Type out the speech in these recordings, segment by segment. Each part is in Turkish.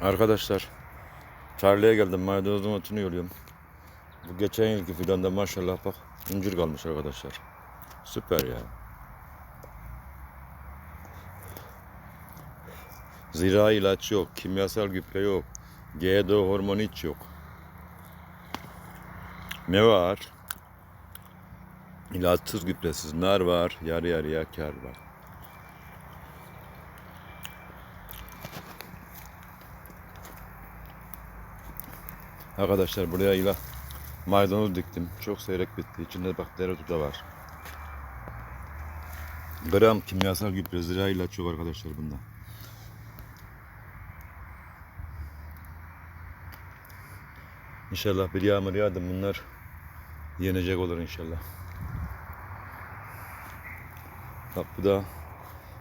Arkadaşlar tarlaya geldim maydanozun otunu yoluyorum. Bu geçen yılki fidanda maşallah bak incir kalmış arkadaşlar. Süper ya. Zira ilaç yok, kimyasal gübre yok, GDO hormonu hiç yok. Ne var? İlaçsız gübresiz nar var, yarı yarıya kar var. Arkadaşlar buraya ila maydanoz diktim. Çok seyrek bitti. İçinde bak dereotu da var. Gram kimyasal gübre zira ilaç yok arkadaşlar bunda. İnşallah bir yağmur yağdı bunlar yenecek olur inşallah. Bak bu da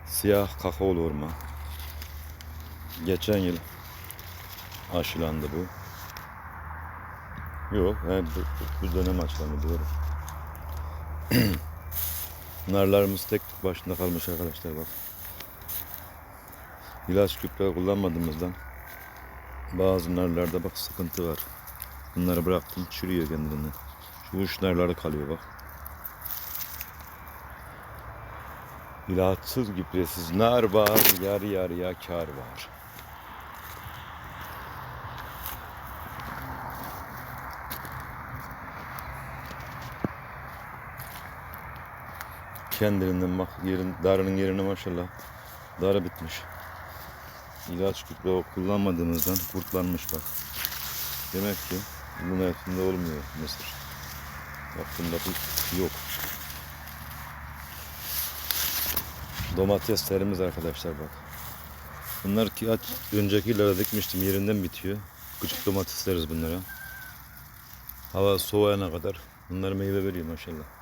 siyah kakaolu orman. Geçen yıl aşılandı bu. Yok, he, bu, bu, dönem açlandı doğru. Narlarımız tek başına kalmış arkadaşlar bak. İlaç gübre kullanmadığımızdan bazı narlarda bak sıkıntı var. Bunları bıraktım çürüyor kendini. Şu uç narları kalıyor bak. İlaçsız gübresiz nar var, yarı yarıya kar var. Kendiliğinden bak yerin, darının yerine maşallah darı bitmiş. İlaç gübre kullanmadığımızdan kurtlanmış bak. Demek ki bu mevsimde olmuyor mısır. Bak bunda bu yok. Domateslerimiz arkadaşlar bak. Bunlar ki aç, önceki yıllarda dikmiştim yerinden bitiyor. Küçük domatesleriz bunlara. Hava soğuyana kadar bunlar meyve veriyor maşallah.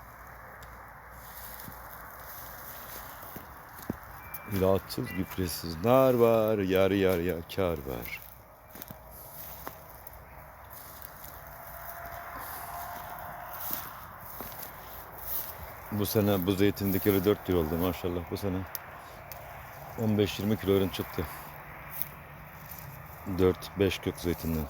İlaçsız gübresiz nar var, yarı yarıya kar var. Bu sene bu zeytin dikeli 4 yıl oldu maşallah bu sene. 15-20 kilo ürün çıktı. 4-5 kök zeytinden.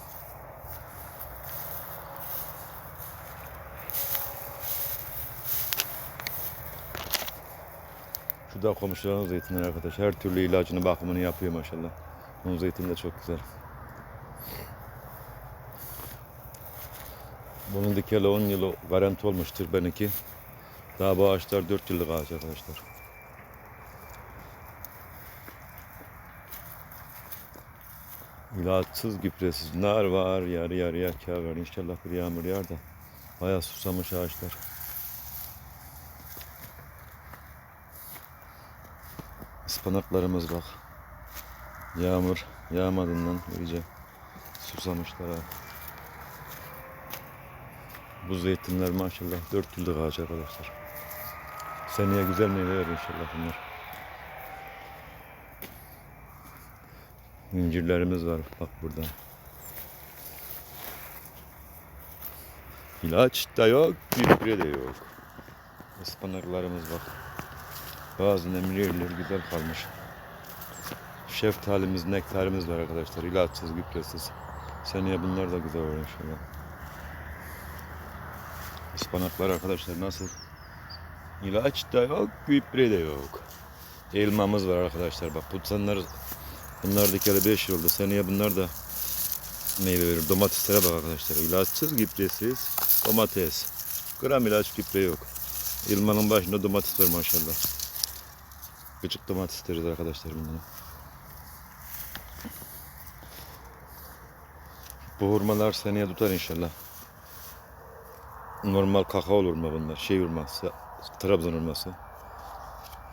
Şu da komşuların zeytinleri arkadaş. Her türlü ilacını bakımını yapıyor maşallah. Onun zeytini de çok güzel. Bunun dikeli 10 yılı garanti olmuştur benimki. Daha bu ağaçlar 4 yıllık ağaç arkadaşlar. İlaçsız gübresiz nar var, yarı yarıya kar var. İnşallah bir yağmur yağar da bayağı susamış ağaçlar. Ispanaklarımız bak. Yağmur yağmadığından iyice susamışlar ha. Bu zeytinler maşallah 4 yıllık ağaç arkadaşlar. Seneye güzel meyve verir inşallah bunlar. İncirlerimiz var bak burada. İlaç da yok, gübre de yok. Ispanaklarımız bak. Bazı nemli yerler güzel kalmış. Şeftalimiz, nektarımız var arkadaşlar. İlaçsız, gübresiz. Seneye bunlar da güzel olur inşallah. Ispanaklar arkadaşlar nasıl? İlaç da yok, gübre de yok. Elmamız var arkadaşlar. Bak tutsanlar bunlar dikeli 5 yıl oldu. Seneye bunlar da meyve verir. Domateslere bak arkadaşlar. İlaçsız, gübresiz domates. Gram ilaç gübre yok. Elmanın başında domates var maşallah. Küçük domates deriz arkadaşlar bunlara. Bu hurmalar seneye tutar inşallah. Normal kakao hurma bunlar. Şey hurması. Trabzon hurması.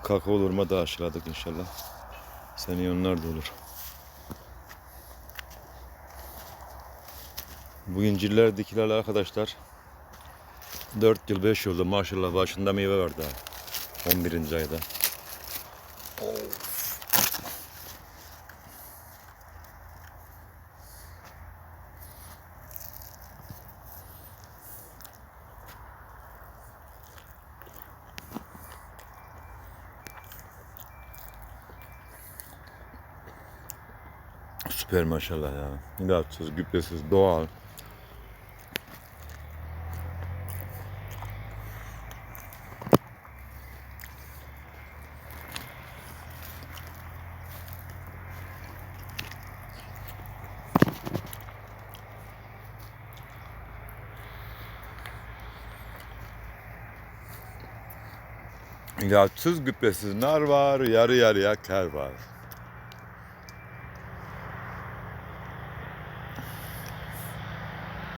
Kakao hurma da aşıladık inşallah. Seneye onlar da olur. Bu incirler dikiler arkadaşlar. 4 yıl 5 yılda maşallah başında meyve var daha. 11. ayda. Süper maşallah ya. İlaçsız, gübresiz, doğal. İlaçsız gübresiz nar var, yarı yarıya kar var.